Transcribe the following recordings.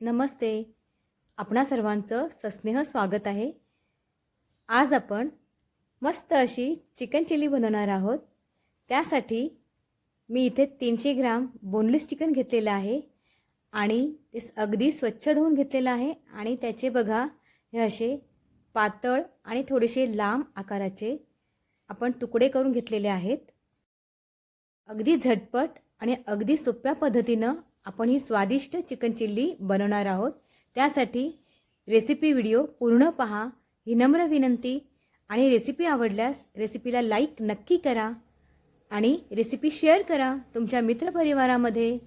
नमस्ते. आपणा सर्वांचं सस्नेह स्वागत आहे. आज आपण मस्त अशी चिकन चिली बनवणार आहोत. त्यासाठी मी इथे तीनशे ग्राम बोनलेस चिकन घेतलेलं आहे आणि ते अगदी स्वच्छ धुवून घेतलेलं आहे आणि त्याचे बघा हे असे पातळ आणि थोडेसे लांब आकाराचे आपण तुकडे करून घेतलेले आहेत. अगदी झटपट आणि अगदी सोप्या पद्धतीनं आपण ही स्वादिष्ट चिकन चिल्ली बनवणार आहोत. त्यासाठी रेसिपी व्हिडिओ पूर्ण पहा. ही नम्र विनंती. आणि रेसिपी आवडल्यास रेसिपीला लाईक नक्की करा. आणि रेसिपी शेअर करा तुमच्या मित्रपरिवारामध्ये.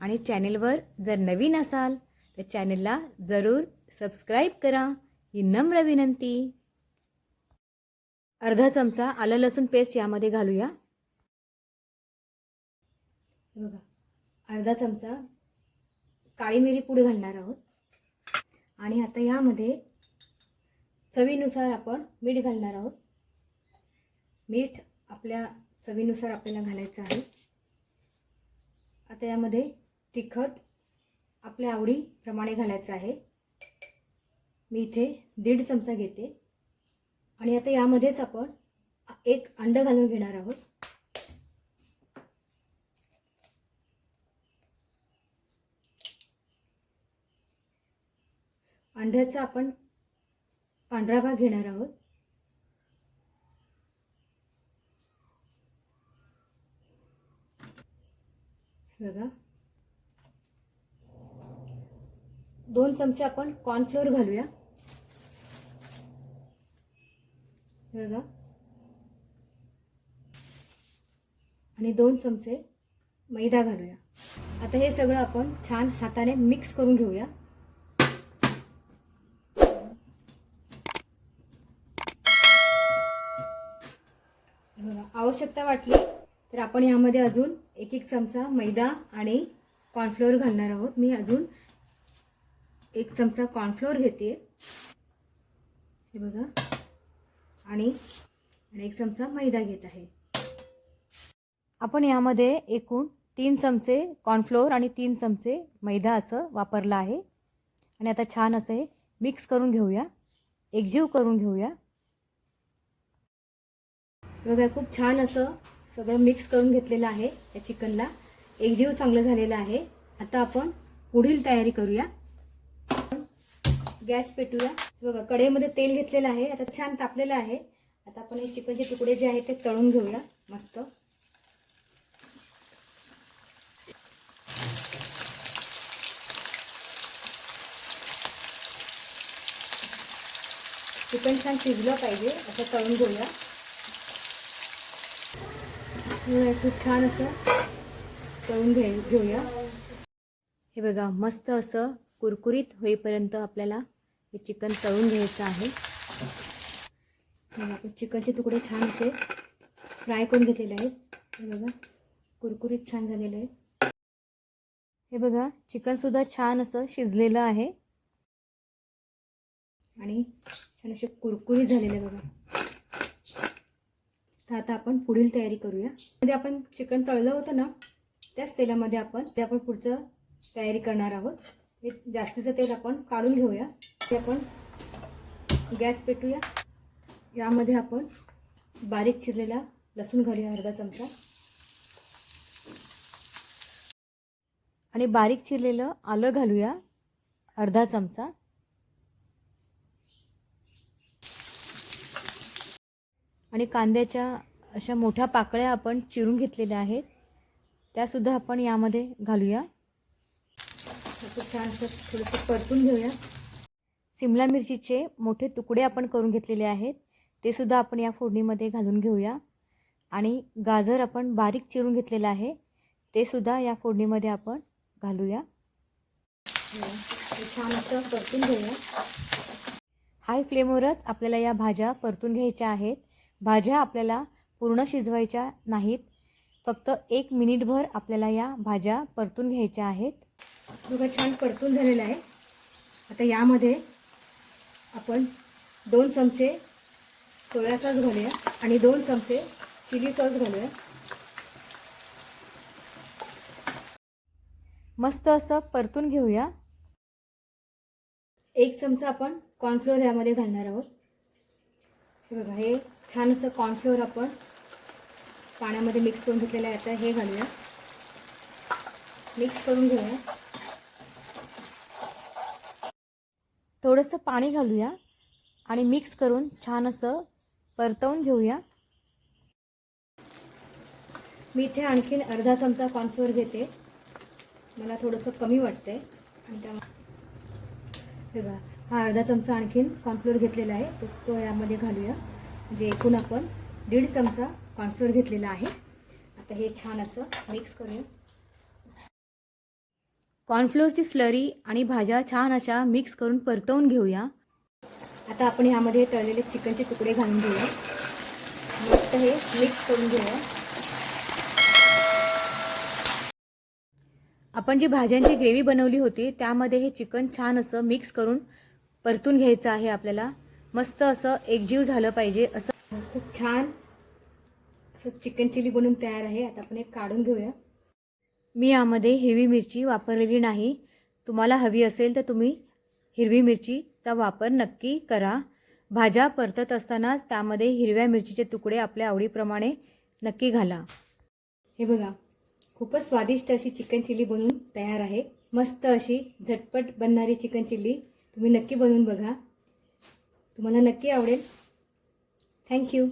आणि चॅनेलवर जर नवीन असाल तर चॅनेलला जरूर सबस्क्राईब करा. ही नम्र विनंती. अर्धा चमचा आलं लसूण पेस्ट यामध्ये घालूया. बघा. अर्धा चमचा काळी मिरी पूड घालणार आहोत. आणि आता यामध्ये चवीनुसार आपण मीठ घालणार आहोत. मीठ आपल्या चवीनुसार आपल्याला घालायचं आहे. आता यामध्ये तिखट आपल्या आवडीप्रमाणे घालायचं आहे. मी इथे दीड चमचा घेते. आणि आता यामध्येच आपण एक अंडं घालून घेणार आहोत. अंड्याचा आपण पांढरा भाग घेणार आहोत. हे बघा. दोन चमचे आपण कॉर्नफ्लोअर घालूया. हे बघा. आणि दोन चमचे मैदा घालूया. आता हे सगळं आपण छान हाताने मिक्स करून घेऊया. आवश्यकता वाटली तर आपण यामध्ये अजून एक एक चमचा मैदा आणि कॉर्नफ्लोअर घालणार आहोत. मी अजून एक चमचा कॉर्नफ्लोअर घेते. हे बघा. आणि एक चमचा मैदा घेत आहे. आपण यामध्ये एकूण तीन चमचे कॉर्नफ्लोअर आणि तीन चमचे मैदा असं वापरला आहे. आणि आता छान असं हे मिक्स करून घेऊया. एकजीव करून घेऊया. बघा खूप छान असं सगळं मिक्स करून घेतलेलं आहे या चिकनला एकजीव चांगलं झालेलं आहे. आता आपण पुढील तयारी करूया. गॅस पेटूया. बघा कढईमध्ये तेल घेतलेलं आहे. आता छान तापलेलं आहे. आता आपण हे चिकनचे तुकडे जे आहेत ते तळून घेऊया. मस्त. चिकन छान शिजलं पाहिजे. असं तळून घेऊया. खूप छान असं तळून घे घेऊया. हे बघा मस्त असं कुरकुरीत होईपर्यंत आपल्याला हे चिकन तळून घ्यायचं आहे. हे चिकनचे तुकडे छान असे फ्राय करून घेतलेले आहेत. हे बघा कुरकुरीत छान झालेलं आहे हे बघा चिकनसुद्धा छान असं शिजलेलं आहे. आणि छान असे कुरकुरीत झालेले बघा. तर आता आपण पुढील तयारी करूया. मध्ये आपण चिकन तळलं होतं ना त्याच तेलामध्ये आपण ते आपण पुढचं तयारी करणार आहोत. हे जास्तीचं तेल आपण काढून घेऊया. ते आपण गॅस पेटूया. यामध्ये आपण बारीक चिरलेला लसूण घालूया अर्धा चमचा. आणि बारीक चिरलेलं आलं घालूया अर्धा चमचा. आणि कांद्याच्या अशा मोठ्या पाकळ्या आपण चिरून घेतलेल्या आहेत. त्यासुद्धा आपण यामध्ये घालूया. छान असं थोडंसं परतून घेऊया. सिमला मिरचीचे मोठे तुकडे आपण करून घेतलेले आहेत. ते सुद्धा आपण या फोडणीमध्ये घालून घेऊया. आणि गाजर आपण बारीक चिरून घेतलेलं आहे. ते सुद्धा या फोडणीमध्ये आपण घालूया. छान असं परतून घेऊया. हाय फ्लेमवरच आपल्याला या भाज्या परतून घ्यायच्या आहेत. भाज्या आपल्याला पूर्ण शिजवायच्या नाहीत. फक्त एक मिनिटभर आपल्याला या भाज्या परतून घ्यायच्या आहेत. बघा छान परतून झालेलं आहे. आता यामध्ये आपण दोन चमचे सोया सॉस घालूया आणि दोन चमचे चिली सॉस घालूया. मस्त असं परतून घेऊया. एक चमचा आपण कॉर्नफ्लोअर यामध्ये घालणार आहोत. हे बघा हे छान असं कॉर्नफ्लोअर आपण पाण्यामध्ये मिक्स करून घेतलेलं आहे आता हे घालूया. मिक्स करून घेऊया. थोडंसं पाणी घालूया आणि मिक्स करून छान असं परतवून घेऊया. मी इथे आणखीन अर्धा चमचा कॉर्नफ्लोअर घेते. मला थोडंसं कमी वाटते आणि त्या हे बघा हा अर्धा चमचा आणखीन कॉर्नफ्लोअर घेतलेला आहे. तो तो यामध्ये घालूया. म्हणजे एकूण आपण दीड चमचा कॉर्नफ्लोअर घेतलेला आहे. आता हे छान असं मिक्स करूया कॉर्नफ्लोअरची स्लरी आणि भाज्या छान अशा मिक्स करून परतवून घेऊया. आता आपण ह्यामध्ये तळलेले चिकनचे तुकडे घालून घेऊया. मस्त हे मिक्स करून घेऊया. आपण जी भाज्यांची ग्रेव्ही बनवली होती त्यामध्ये हे चिकन छान असं मिक्स करून परतून घ्यायचं आहे आपल्याला. मस्त असं एकजीव झालं पाहिजे असं. खूप छान. असं चिकन चिली बनवून तयार आहे. आता आपण एक काढून घेऊया. मी यामध्ये हिरवी मिरची वापरलेली नाही. तुम्हाला हवी असेल तर तुम्ही हिरवी मिरचीचा वापर नक्की करा. भाज्या परतत असतानाच त्यामध्ये हिरव्या मिरचीचे तुकडे आपल्या आवडीप्रमाणे नक्की घाला. हे बघा खूपच स्वादिष्ट अशी चिकन चिल्ली बनवून तयार आहे. मस्त अशी झटपट बनणारी चिकन चिल्ली तुम्ही नक्की बनवून बघा. तुम्हाला नक्की आवडेल. थँक्यू